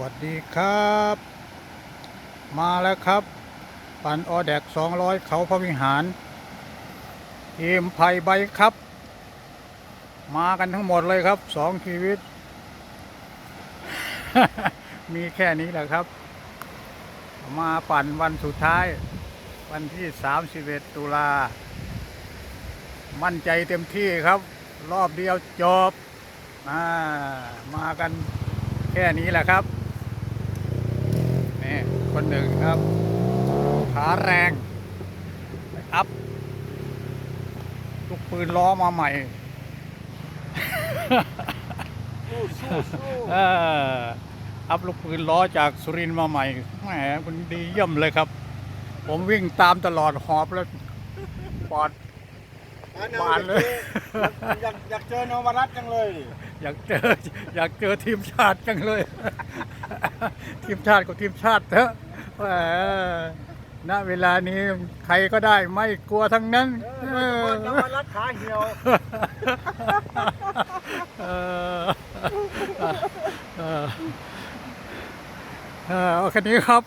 วัสดีครับ มาแล้วครับ ปั่นออแดก 200 เขาพระวิหารทีมไผ่ใบครับ มากันทั้งหมดเลยครับสองชีวิต มีแค่นี้แหละครับ มาปั่นวันสุดท้าย วันที่ 31 ตุลา มั่นใจเต็มที่ครับ รอบเดียวจบมามากันแค่นี้แหละครับ คนหนึ่งครับ ขาแรงไปอัพลูกปืนล้อมาใหม่เอออัพลูกปืนล้อจากสุรินทร์มาใหม่แหมมันดีเยี่ยมเลยครับ ผมวิ่งตามตลอดหอบแล้วปอดบานเลย อยากอยากเจอนวรัตน์จังเลย อยากเจออยากเจอทีมชาติจังเลย ทีมชาติก็ทีมชาติเถอะแหม ณเวลานี้ใครก็ได้ไม่กลัวทั้งนั้นเอเอออนวรัตน์ขาเหี่ยวโอเออเออเอาแค่นี้ครับ